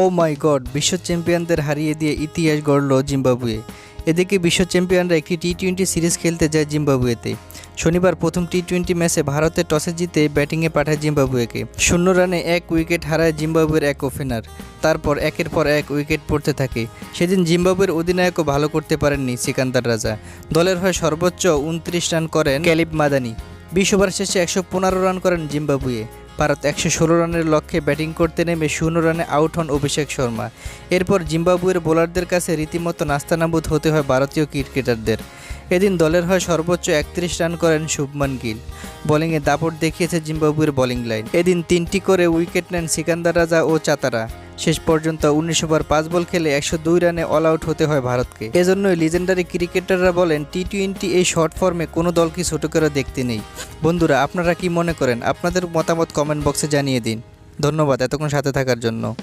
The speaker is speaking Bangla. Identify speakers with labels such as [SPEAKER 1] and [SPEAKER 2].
[SPEAKER 1] ও মাই গড, বিশ্ব চ্যাম্পিয়নদের হারিয়ে দিয়ে ইতিহাস গড়ল জিম্বাবুয়ে। এদিকে বিশ্ব চ্যাম্পিয়নরা একটি টি টোয়েন্টি সিরিজ খেলতে যায় জিম্বাবুয়েতে। শনিবার প্রথম টি টোয়েন্টি ম্যাচে ভারতে টসে জিতে ব্যাটিংয়ে পাঠায় জিম্বাবুয়েকে। শূন্য রানে এক উইকেট হারায় জিম্বাবুয়ের এক ওপেনার। তারপর একের পর এক উইকেট পড়তে থাকে। সেদিন জিম্বাবুয়ের অধিনায়কও ভালো করতে পারেননি সিকান্দার রাজা। দলের হয়ে সর্বোচ্চ উনত্রিশ রান করেন ক্যালিব মাদানি। বিশ ওভার শেষে একশো পনেরো রান করেন জিম্বাবুয়ে। ভারত একশো ষোলো রানের লক্ষ্যে ব্যাটিং করতে নেমে শূন্য রানে আউট হন অভিষেক শর্মা। এরপর জিম্বাবুয়ের বোলারদের কাছে রীতিমতো নাস্তানাবুদ হতে হয় ভারতীয় ক্রিকেটারদের। এদিন দলের হয় সর্বোচ্চ একত্রিশ রান করেন শুভমান গিল। বোলিংয়ে দাপট দেখিয়েছে জিম্বাবুয়ের বোলিং লাইন। এদিন তিনটি করে উইকেট নেন সিকান্দার রাজা ও চাতারা। শেষ পর্যন্ত উনিশ ওভার পাঁচ বল খেলে একশো দুই রানে অল আউট হতে হয় ভারতকে। এজন্যই লিজেন্ডারি ক্রিকেটাররা বলেন টি টোয়েন্টি এই শর্ট ফর্মে কোনো দলকে ছোট করে দেখতে নেই। বন্ধুরা, আপনারা কি মনে করেন? আপনাদের মতামত কমেন্ট বক্সে জানিয়ে দিন। ধন্যবাদ এতক্ষণ সাথে থাকার জন্য।